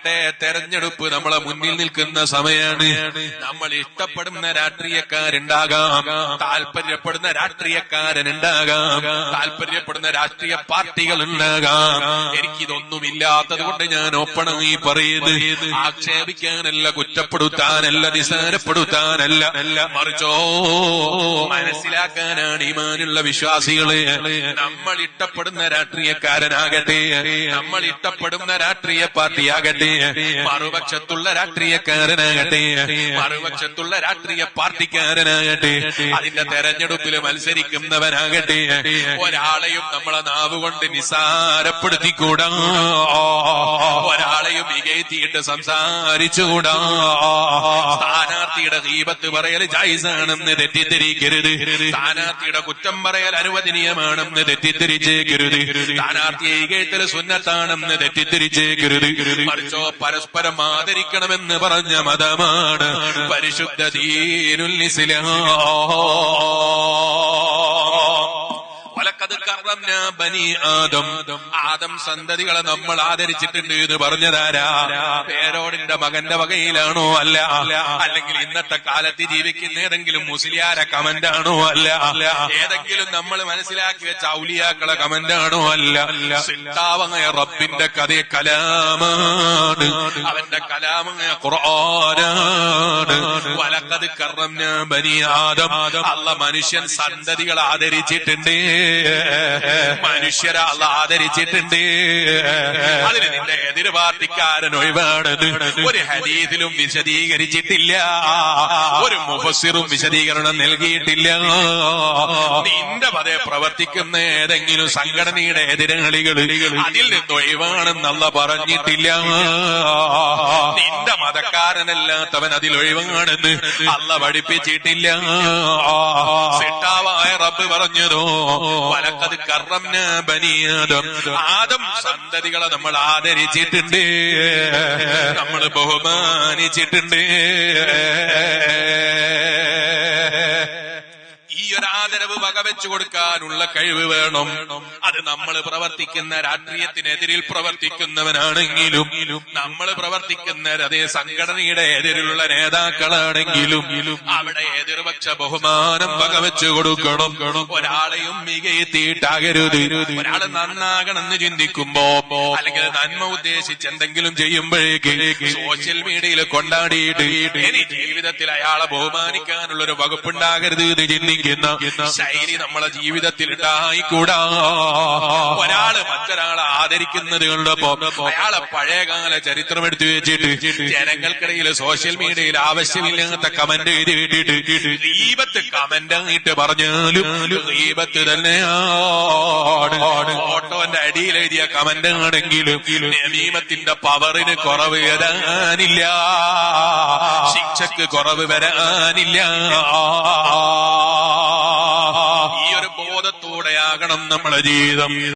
പറയട്ടെ തെരഞ്ഞെടുപ്പ് നമ്മളെ മുന്നിൽ നിൽക്കുന്ന സമയമാണ് നമ്മൾ ഇഷ്ടപ്പെടുന്ന രാഷ്ട്രീയക്കാരുണ്ടാകാം. താല്പര്യപ്പെടുന്ന രാഷ്ട്രീയക്കാരൻ ഉണ്ടാകാം താല്പര്യപ്പെടുന്ന രാഷ്ട്രീയ പാർട്ടികൾ ഉണ്ടാകാം എനിക്കിതൊന്നുമില്ലാത്തത് കൊണ്ട് ഞാൻ ഒപ്പണം ഈ പറയുന്നത് ആക്ഷേപിക്കാനല്ല കുറ്റപ്പെടുത്താനല്ല നിസാരപ്പെടുത്താനല്ല മറിച്ചോ മനസ്സിലാക്കാനാണ് ഇമാനുള്ള വിശ്വാസികളെ. നമ്മൾ ഇഷ്ടപ്പെടുന്ന രാഷ്ട്രീയക്കാരനാകട്ടെ നമ്മൾ ഇഷ്ടപ്പെടുന്ന രാഷ്ട്രീയ പാർട്ടിയാകട്ടെ മറുപക്ഷത്തുള്ള രാഷ്ട്രീയക്കാരനാകട്ടെ മറുപക്ഷത്തുള്ള രാഷ്ട്രീയ പാർട്ടിക്കാരനാകട്ടെ അതിന്റെ തെരഞ്ഞെടുപ്പിൽ മത്സരിക്കുന്നവനാകട്ടെ ഒരാളെയും നമ്മളെ നാവ് കൊണ്ട് നിസാരപ്പെടുത്തിക്കൂടാ. ഒരാളെയും വികയത്തിയിട്ട് സംസാരിച്ചുകൂടാ. സ്ഥാനാർത്ഥിയുടെ ദീപത്ത് പറയൽ ജായിസാണെന്ന് തെറ്റിദ്ധരിക്കരുത്. സ്ഥാനാർത്ഥിയുടെ കുറ്റം പറയൽ അനുവദനീയമാണെന്ന് തെറ്റിദ്ധരിച്ചേക്കരുത്. സ്ഥാനാർത്ഥിയെ കേട്ടൽ സുന്നത്താണെന്ന് തെറ്റിദ്ധരിച്ചേക്കരുത്. മറിച്ചോ പരസ്പരം ആദരിക്കണമെന്ന് പറഞ്ഞ മതമാണ്. പരിശുദ്ധ ദീനുൽ ബനി ആദം. ആദം സന്തതികളെ നമ്മൾ ആദരിച്ചിട്ടുണ്ട് എന്ന് പറഞ്ഞതാരാ? പേരോടിന്റെ മകന്റെ വകയിലാണോ അല്ല? അല്ലെങ്കിൽ ഇന്നത്തെ കാലത്ത് ജീവിക്കുന്ന ഏതെങ്കിലും മുസ്ലിയാരെ കമന്റ് ആണോ അല്ല? ഏതെങ്കിലും നമ്മൾ മനസ്സിലാക്കി വെച്ച ഔലിയാക്കളെ കമന്റ് ആണോ അല്ല? സിട്ടാവങ്ങയ റബ്ബിന്റെ കഥ കലാമാണ്. അവന്റെ കലാമങ്ങയ ഖുർആനാണ്. വലക്കത് കറന്ന ബനി ആദം. അല്ല മനുഷ്യൻ സന്തതികളെ ആദരിച്ചിട്ടുണ്ട്. മനുഷ്യരെ ആദരിച്ചിട്ടുണ്ട്. അതിന് നിന്റെ എതിർ പാർട്ടിക്കാരൻ ഒഴിവാണത് ഒരു ഹരീതിലും വിശദീകരിച്ചിട്ടില്ല. ഒരു മുഫസിറും വിശദീകരണം നൽകിയിട്ടില്ല. നിന്റെ പതേ പ്രവർത്തിക്കുന്ന ഏതെങ്കിലും സംഘടനയുടെ എതിരാളികൾ അതിൽ നിന്ന് ഒഴിവാണെന്നല്ല പറഞ്ഞിട്ടില്ല. നിന്റെ മതക്കാരനല്ലാത്തവൻ അതിൽ ഒഴിവാണെന്ന് അല്ല പഠിപ്പിച്ചിട്ടില്ല. സിട്ടാവായ റബ്ബ് പറഞ്ഞതോ വലക്കത് കറം ബനിയാദം ആദം സന്തതികളെ നമ്മൾ ആദരിച്ചിട്ടുണ്ട്. നമ്മൾ ബഹുമാനിച്ചിട്ടുണ്ട്. ഈ ഒരു ആദരവ് വകവെച്ചു കൊടുക്കാനുള്ള കഴിവ് വേണം. അത് നമ്മൾ പ്രവർത്തിക്കുന്ന രാഷ്ട്രീയത്തിനെതിരിൽ പ്രവർത്തിക്കുന്നവനാണെങ്കിലും നമ്മൾ പ്രവർത്തിക്കുന്ന അതേ സംഘടനയുടെ എതിരിലുള്ള നേതാക്കളാണെങ്കിലും അവിടെ എതിർപക്ഷ ബഹുമാനം വകവെച്ചു കൊടുക്കണം. ഒരാളെയും മികയെത്തിയിട്ടാകരുത് ഒരാൾ നന്നാകണമെന്ന് ചിന്തിക്കുമ്പോ അല്ലെങ്കിൽ നന്മ ഉദ്ദേശിച്ച് എന്തെങ്കിലും ചെയ്യുമ്പോഴേക്ക് സോഷ്യൽ മീഡിയയിൽ കൊണ്ടാടിയിട്ട് ഇനി ജീവിതത്തിൽ അയാളെ ബഹുമാനിക്കാനുള്ള ഒരു വകുപ്പുണ്ടാകരുത് എന്ന് ചിന്തിക്കുന്ന ശൈലി നമ്മളെ ജീവിതത്തിൽ ഉണ്ടായിക്കൂടാ ഒരാൾ മറ്റൊരാളെ ആദരിക്കുന്നത് കൊണ്ടപ്പോ അയാളെ പഴയകാല ചരിത്രം എടുത്തു വെച്ചിട്ട് ജനങ്ങൾക്കിടയിൽ സോഷ്യൽ മീഡിയയിൽ ആവശ്യമില്ലാത്ത കമന്റ് എഴുതി എഴുതിയിട്ടിട്ട് ദീപത്ത് കമന്റ് ആയിട്ട് പറഞ്ഞാലും ദീപത്ത് തന്നെയാണ്. ഓട്ടോന്റെ അടിയിൽ എഴുതിയ കമന്റ് ആണെങ്കിലും നമീമത്തിന്റെ പവറിന് കുറവ് വരാനില്ല. ശിക്ഷക്ക് കുറവ് വരാനില്ല. നമ്മളെ ജീവിതം.